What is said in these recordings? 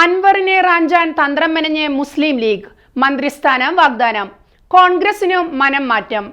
അൻവറിനെ റാഞ്ചാൻ തന്ത്രം മെനഞ്ഞ് മുസ്ലിം ലീഗ്. മന്ത്രിസ്ഥാനം വാഗ്ദാനം. കോൺഗ്രസിനും മനം മാറ്റം.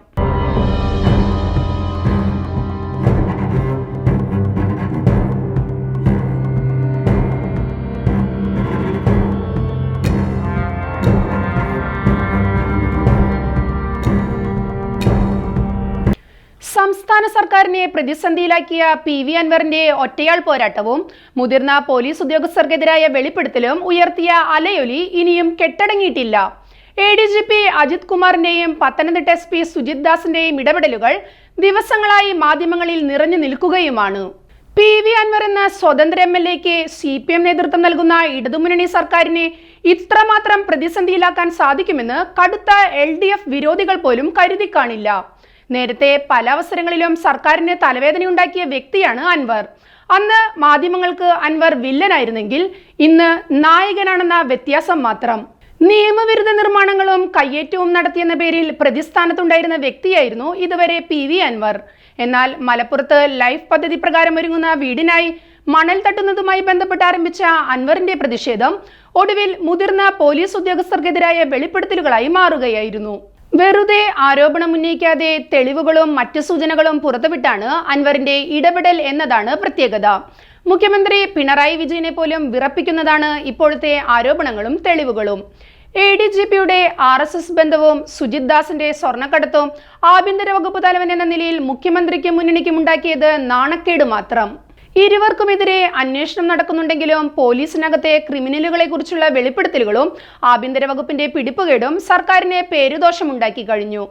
സംസ്ഥാന സർക്കാരിനെ പ്രതിസന്ധിയിലാക്കിയ പി വി അൻവറിന്റെ ഒറ്റയാൾ പോരാട്ടവും മുതിർന്ന പോലീസ് ഉദ്യോഗസ്ഥർക്കെതിരായ വെളിപ്പെടുത്തലും ഉയർത്തിയ അലയൊലി ഇനിയും കെട്ടടങ്ങിയിട്ടില്ല. A D G P Ajith കുമാറിന്റെയും Pathanamthitta S P Sujith ദാസിന്റെയും ഇടപെടലുകൾ ദിവസങ്ങളായി മാധ്യമങ്ങളിൽ നിറഞ്ഞു നിൽക്കുകയുമാണ്. പി വി അൻവർ എന്ന സ്വതന്ത്ര എം എൽ എക്ക് സി പി എം നേതൃത്വം നൽകുന്ന ഇടതുമുന്നണി സർക്കാരിനെ ഇത്രമാത്രം പ്രതിസന്ധിയിലാക്കാൻ സാധിക്കുമെന്ന് കടുത്ത എൽ ഡി എഫ് വിരോധികൾ പോലും കരുതി കാണില്ല നേരത്തെ പല അവസരങ്ങളിലും സർക്കാരിന് തലവേദനയുണ്ടാക്കിയ വ്യക്തിയാണ് അൻവർ. അന്ന് മാധ്യമങ്ങൾക്ക് അൻവർ വില്ലനായിരുന്നെങ്കിൽ ഇന്ന് നായകനാണെന്ന വ്യത്യാസം മാത്രം. നിയമവിരുദ്ധ നിർമ്മാണങ്ങളും കയ്യേറ്റവും നടത്തിയെന്ന പേരിൽ പ്രതിസ്ഥാനത്തുണ്ടായിരുന്ന വ്യക്തിയായിരുന്നു ഇതുവരെ പി വി അൻവർ. എന്നാൽ മലപ്പുറത്ത് ലൈഫ് പദ്ധതി പ്രകാരം ഒരുങ്ങുന്ന വീടിനായി മണൽ തട്ടുന്നതുമായി ബന്ധപ്പെട്ട് ആരംഭിച്ച അൻവറിന്റെ പ്രതിഷേധം ഒടുവിൽ മുതിർന്ന പോലീസ് ഉദ്യോഗസ്ഥർക്കെതിരായ വെളിപ്പെടുത്തലുകളായി മാറുകയായിരുന്നു. വെറുതെ ആരോപണം ഉന്നയിക്കാതെ തെളിവുകളും മറ്റു സൂചനകളും പുറത്തുവിട്ടാണ് അൻവറിന്റെ ഇടപെടൽ എന്നതാണ് പ്രത്യേകത. മുഖ്യമന്ത്രി പിണറായി വിജയനെ പോലും വിറപ്പിക്കുന്നതാണ് ഇപ്പോഴത്തെ ആരോപണങ്ങളും തെളിവുകളും. എ ഡി ജി പിയുടെ ആർ എസ് എസ് ബന്ധവും സുജിത് ദാസിന്റെ സ്വർണക്കടത്തും ആഭ്യന്തര വകുപ്പ് തലവൻ എന്ന നിലയിൽ മുഖ്യമന്ത്രിക്കും മുന്നണിക്കും ഉണ്ടാക്കിയത് നാണക്കേട് മാത്രം. ഇരുവർക്കുമെതിരെ അന്വേഷണം നടക്കുന്നുണ്ടെങ്കിലും പോലീസിനകത്തെ ക്രിമിനലുകളെ കുറിച്ചുള്ള വെളിപ്പെടുത്തലുകളും ആഭ്യന്തര വകുപ്പിന്റെ പിടിപ്പുകേടും സർക്കാരിനെ പേരുദോഷമുണ്ടാക്കി കഴിഞ്ഞു.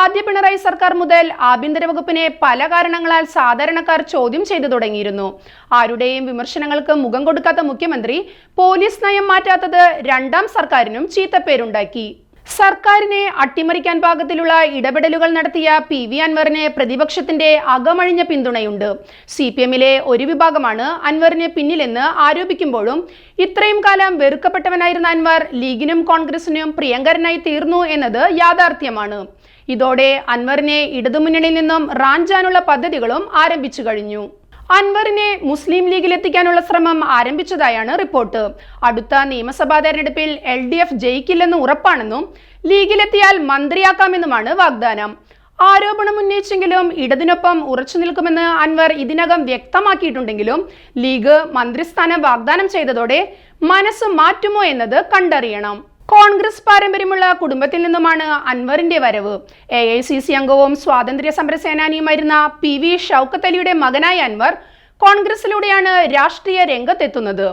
ആദ്യ പിണറായി സർക്കാർ മുതൽ ആഭ്യന്തര വകുപ്പിനെ പല കാരണങ്ങളാൽ സാധാരണക്കാർ ചോദ്യം ചെയ്തു തുടങ്ങിയിരുന്നു. ആരുടെയും വിമർശനങ്ങൾക്ക് മുഖം കൊടുക്കാത്ത മുഖ്യമന്ത്രി പോലീസ് നയം മാറ്റാത്തത് രണ്ടാം സർക്കാരിനും ചീത്തപ്പേരുണ്ടാക്കി സർക്കാരിനെ അട്ടിമറിക്കാൻ പാകത്തിലുള്ള ഇടപെടലുകൾ നടത്തിയ പി വി അൻവറിന് പ്രതിപക്ഷത്തിന്റെ അകമഴിഞ്ഞ പിന്തുണയുണ്ട്. സി പി എമ്മിലെ ഒരു വിഭാഗമാണ് അൻവറിന് പിന്നിലെന്ന് ആരോപിക്കുമ്പോഴും ഇത്രയും കാലം വെറുക്കപ്പെട്ടവനായിരുന്ന അൻവർ ലീഗിനും കോൺഗ്രസിനും പ്രിയങ്കരനായി തീർന്നു എന്നത് യാഥാർത്ഥ്യമാണ്. ഇതോടെ അൻവറിനെ ഇടതുമുന്നണിയിൽ നിന്നും റാഞ്ചാനുള്ള പദ്ധതികളും ആരംഭിച്ചു കഴിഞ്ഞു. അൻവറിനെ മുസ്ലിം ലീഗിൽ എത്തിക്കാനുള്ള ശ്രമം ആരംഭിച്ചതായാണ് റിപ്പോർട്ട്. അടുത്ത നിയമസഭാ തെരഞ്ഞെടുപ്പിൽ എൽ ഡി എഫ് ജയിക്കില്ലെന്ന് ഉറപ്പാണെന്നും ലീഗിലെത്തിയാൽ മന്ത്രിയാക്കാമെന്നുമാണ് വാഗ്ദാനം. ആരോപണം ഉന്നയിച്ചെങ്കിലും ഇടതിനൊപ്പം ഉറച്ചു നിൽക്കുമെന്ന് അൻവർ ഇതിനകം വ്യക്തമാക്കിയിട്ടുണ്ടെങ്കിലും ലീഗ് മന്ത്രിസ്ഥാനം വാഗ്ദാനം ചെയ്തതോടെ മനസ്സ് മാറ്റുമോ എന്നത് കണ്ടറിയണം. കോൺഗ്രസ് പാരമ്പര്യമുള്ള കുടുംബത്തിൽ നിന്നുമാണ് അൻവറിന്റെ വരവ്. എ ഐ സി സി അംഗവും സ്വാതന്ത്ര്യ സമര സേനാനിയുമായിരുന്ന പി വി ഷൗക്കത്ത് അലിയുടെ മകനായ അൻവർ കോൺഗ്രസിലൂടെയാണ് രാഷ്ട്രീയ രംഗത്തെത്തുന്നത്.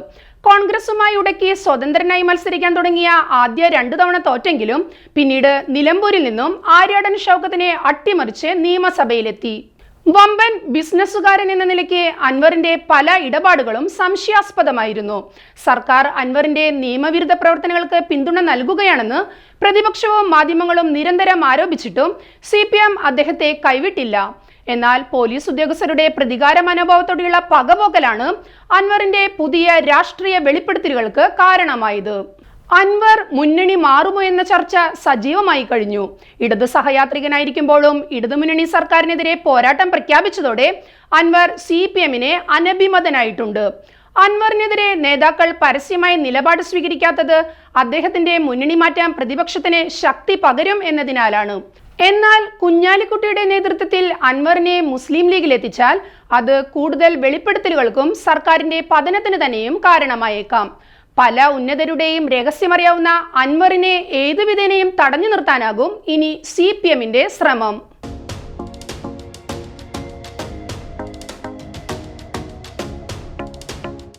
കോൺഗ്രസുമായി ഉടക്കി സ്വതന്ത്രനായി മത്സരിക്കാൻ തുടങ്ങിയ ആദ്യ രണ്ടു തവണ തോറ്റെങ്കിലും പിന്നീട് നിലമ്പൂരിൽ നിന്നും ആര്യാടൻ ഷൗക്കത്തിനെ അട്ടിമറിച്ച് നിയമസഭയിലെത്തി. വമ്പൻ ബിസിനസ്സുകാരൻ എന്ന നിലയ്ക്ക് അൻവറിന്റെ പല ഇടപാടുകളും സംശയാസ്പദമായിരുന്നു. സർക്കാർ അൻവറിന്റെ നിയമവിരുദ്ധ പ്രവർത്തനങ്ങൾക്ക് പിന്തുണ നൽകുകയാണെന്ന് പ്രതിപക്ഷവും മാധ്യമങ്ങളും നിരന്തരം ആരോപിച്ചിട്ടും സി അദ്ദേഹത്തെ കൈവിട്ടില്ല. എന്നാൽ പോലീസ് ഉദ്യോഗസ്ഥരുടെ പ്രതികാര മനോഭാവത്തോടെയുള്ള പകപോക്കലാണ് അൻവറിന്റെ പുതിയ രാഷ്ട്രീയ വെളിപ്പെടുത്തലുകൾക്ക് കാരണമായത്. അൻവർ മുന്നണി മാറുമോ എന്ന ചർച്ച സജീവമായി കഴിഞ്ഞു. ഇടതു സഹയാത്രികനായിരിക്കുമ്പോഴും ഇടതുമുന്നണി സർക്കാരിനെതിരെ പോരാട്ടം പ്രഖ്യാപിച്ചതോടെ അൻവർ സി പി എമ്മിനെ അനഭിമതനായിട്ടുണ്ട്. അൻവറിനെതിരെ നേതാക്കൾ പരസ്യമായി നിലപാട് സ്വീകരിക്കാത്തത് അദ്ദേഹത്തിന്റെ മുന്നണി മാറ്റാൻ പ്രതിപക്ഷത്തിന് ശക്തി പകരും എന്നതിനാലാണ്. എന്നാൽ കുഞ്ഞാലിക്കുട്ടിയുടെ നേതൃത്വത്തിൽ അൻവറിനെ മുസ്ലിം ലീഗിൽ എത്തിച്ചാൽ അത് കൂടുതൽ വെളിപ്പെടുത്തലുകൾക്കും സർക്കാരിന്റെ പതനത്തിന് തന്നെയും കാരണമായേക്കാം. പല ഉന്നതരുടെയും രഹസ്യമറിയാവുന്ന അൻവറിനെ ഏതുവിധേനയും തടഞ്ഞു നിർത്താനാകും ഇനി സി പി എമ്മിന്റെ ശ്രമം.